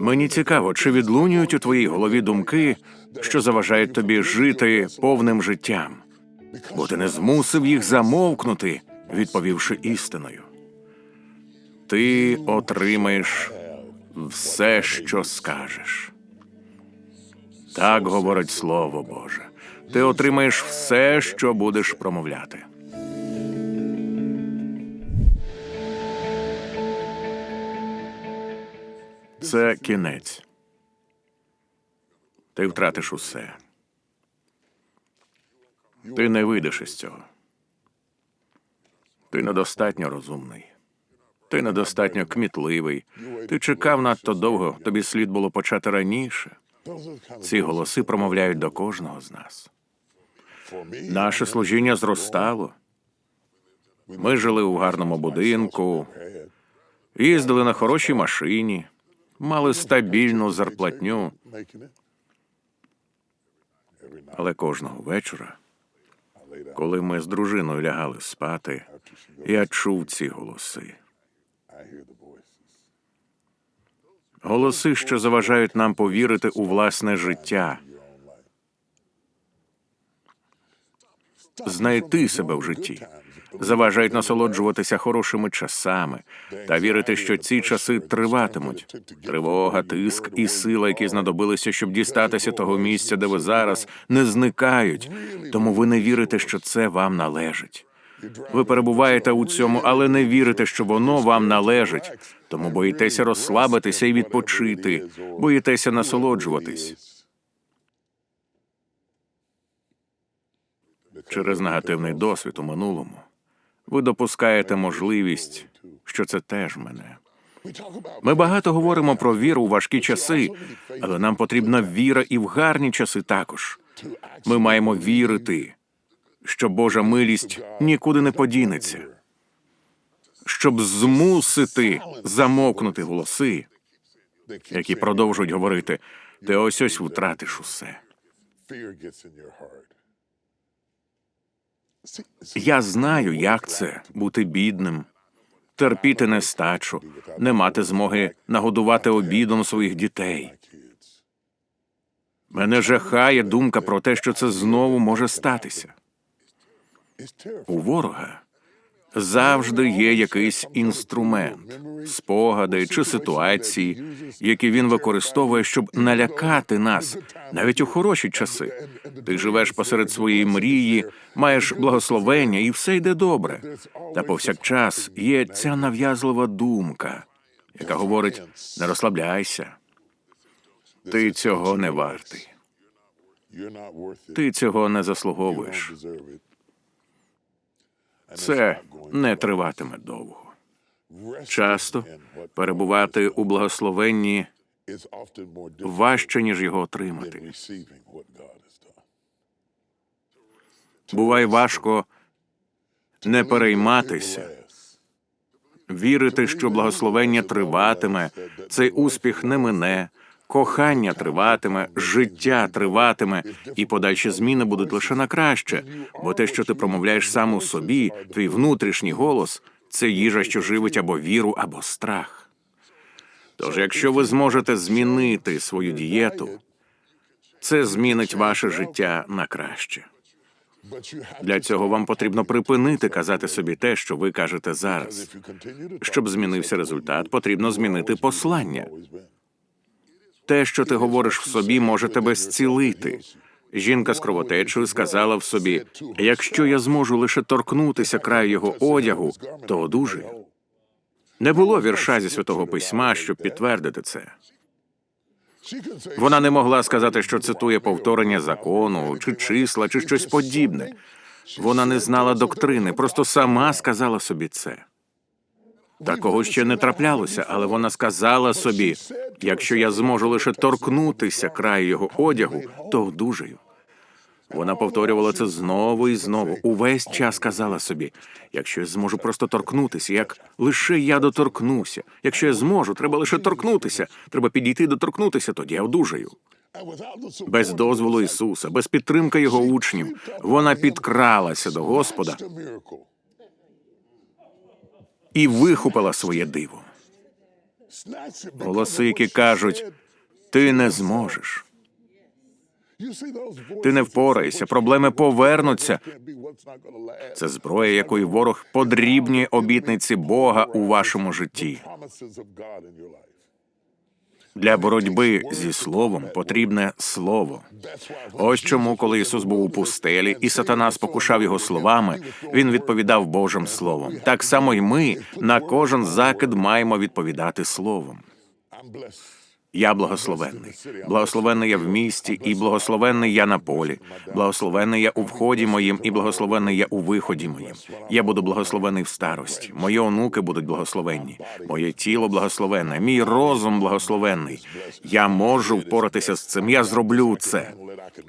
Мені цікаво, чи відлунюють у твоїй голові думки, що заважають тобі жити повним життям, бо ти не змусив їх замовкнути, відповівши істиною. Ти отримаєш все, що скажеш. Так говорить Слово Боже. Ти отримаєш все, що будеш промовляти. Це кінець. Ти втратиш усе. Ти не вийдеш із цього. Ти недостатньо розумний. Ти недостатньо кмітливий. Ти чекав надто довго, тобі слід було почати раніше. Ці голоси промовляють до кожного з нас. Наше служіння зростало. Ми жили у гарному будинку, їздили на хорошій машині, мали стабільну зарплатню, але кожного вечора, коли ми з дружиною лягали спати, я чув ці голоси. Голоси, що заважають нам повірити у власне життя, знайти себе в житті, заважають насолоджуватися хорошими часами та вірити, що ці часи триватимуть. Тривога, тиск і сила, які знадобилися, щоб дістатися того місця, де ви зараз, не зникають, тому ви не вірите, що це вам належить. Ви перебуваєте у цьому, але не вірите, що воно вам належить. Тому боїтеся розслабитися і відпочити, боїтеся насолоджуватись. Через негативний досвід у минулому ви допускаєте можливість, що це теж мене. Ми багато говоримо про віру у важкі часи, але нам потрібна віра і в гарні часи також. Ми маємо вірити, що Божа милість нікуди не подінеться, щоб змусити замовкнути голоси, які продовжують говорити, ти ось ось втратиш усе. Я знаю, як це бути бідним, терпіти нестачу, не мати змоги нагодувати обідом своїх дітей. Мене жахає думка про те, що це знову може статися. У ворога завжди є якийсь інструмент, спогади чи ситуації, які він використовує, щоб налякати нас, навіть у хороші часи. Ти живеш посеред своєї мрії, маєш благословення, і все йде добре. Та повсякчас є ця нав'язлива думка, яка говорить: не розслабляйся, ти цього не вартий, ти цього не заслуговуєш. Це не триватиме довго. Часто перебувати у благословенні важче, ніж його отримати. Буває важко не перейматися, вірити, що благословення триватиме, цей успіх не мине, кохання триватиме, життя триватиме, і подальші зміни будуть лише на краще, бо те, що ти промовляєш сам у собі, твій внутрішній голос це їжа, що живить або віру, або страх. Тож, якщо ви зможете змінити свою дієту, це змінить ваше життя на краще. Для цього вам потрібно припинити казати собі те, що ви кажете зараз. Щоб змінився результат, потрібно змінити послання. Те, що ти говориш в собі, може тебе зцілити. Жінка з кровотечею сказала в собі: якщо я зможу лише торкнутися краю його одягу, то одужаю. Не було вірша зі святого письма, щоб підтвердити це. Вона не могла сказати, що цитує повторення закону, чи числа, чи щось подібне. Вона не знала доктрини, просто сама сказала собі це. Такого ще не траплялося, але вона сказала собі: якщо я зможу лише торкнутися краю його одягу, то одужаю. Вона повторювала це знову і знову. Увесь час казала собі: якщо я зможу просто торкнутися, як лише я доторкнуся. Якщо я зможу, треба лише торкнутися. Треба підійти доторкнутися, тоді я одужаю. Без дозволу Ісуса, без підтримки його учнів, вона підкралася до Господа. І вихопила своє диво. Голосики. Кажуть, ти не зможеш, ти не впораєшся, проблеми повернуться. Це зброя, якою ворог подрібнює обітниці Бога у вашому житті. Для боротьби зі словом потрібне слово. Ось чому, коли Ісус був у пустелі, і сатана спокушав його словами, він відповідав Божим словом. Так само й ми на кожен закид маємо відповідати словом. Я благословенний. Благословенний я в місті, і благословенний я на полі. Благословенний я у вході моїм, і благословенний я у виході моїм. Я буду благословений в старості. Мої онуки будуть благословенні. Моє тіло благословенне, мій розум благословенний. Я можу впоратися з цим. Я зроблю це.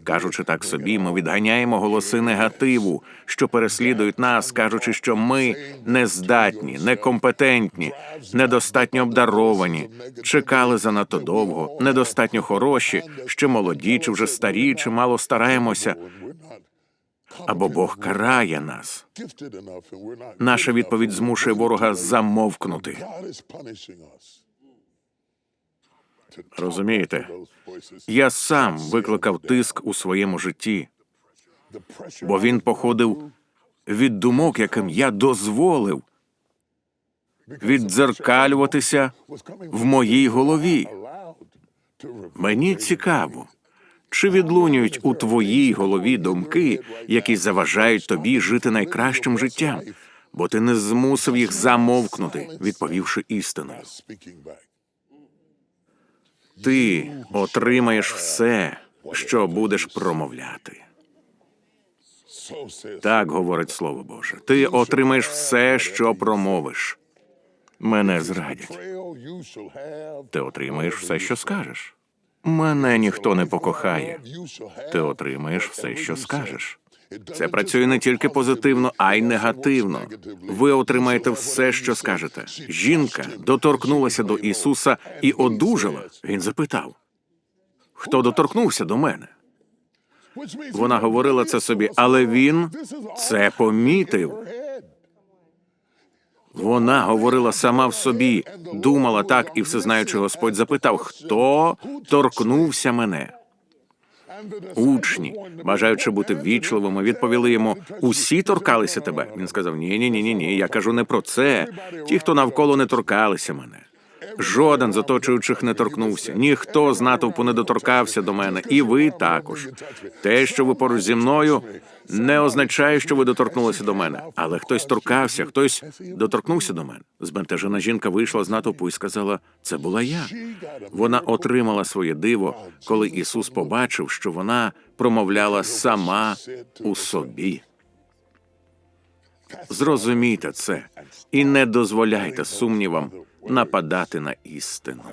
Кажучи так собі, ми відганяємо голоси негативу, що переслідують нас, кажучи, що ми нездатні, некомпетентні, недостатньо обдаровані, чекали занадто довго, недостатньо хороші, ще молоді, чи вже старі, чи мало стараємося, або Бог карає нас. Наша відповідь змушує ворога замовкнути. Розумієте? Я сам викликав тиск у своєму житті, бо він походив від думок, яким я дозволив віддзеркалюватися в моїй голові. Мені цікаво, чи відлунюють у твоїй голові думки, які заважають тобі жити найкращим життям, бо ти не змусив їх замовкнути, відповівши істиною. Ти отримаєш все, що будеш промовляти. Так говорить Слово Боже. Ти отримаєш все, що промовиш. Мене зрадять. Ти отримаєш все, що скажеш. Мене ніхто не покохає. Ти отримаєш все, що скажеш. Це працює не тільки позитивно, а й негативно. Ви отримаєте все, що скажете. Жінка доторкнулася до Ісуса і одужала. Він запитав: Хто доторкнувся до мене? Вона говорила це собі, але він це помітив. Вона говорила сама в собі, думала так, і всезнаючи Господь запитав, хто торкнувся мене. Учні, бажаючи бути ввічливими, відповіли йому: усі торкалися тебе. Він сказав: Ні, ні, ні, ні, ні. Я кажу не про це. Ті, хто навколо не торкалися мене. Жоден з оточуючих не торкнувся, ніхто з натовпу не доторкався до мене, і ви також. Те, що ви поруч зі мною, не означає, що ви доторкнулися до мене. Але хтось торкався, хтось доторкнувся до мене. Збентежена жінка вийшла з натовпу і сказала: це була я. Вона отримала своє диво, коли Ісус побачив, що вона промовляла сама у собі. Зрозумійте це і не дозволяйте сумнівам нападати на істину.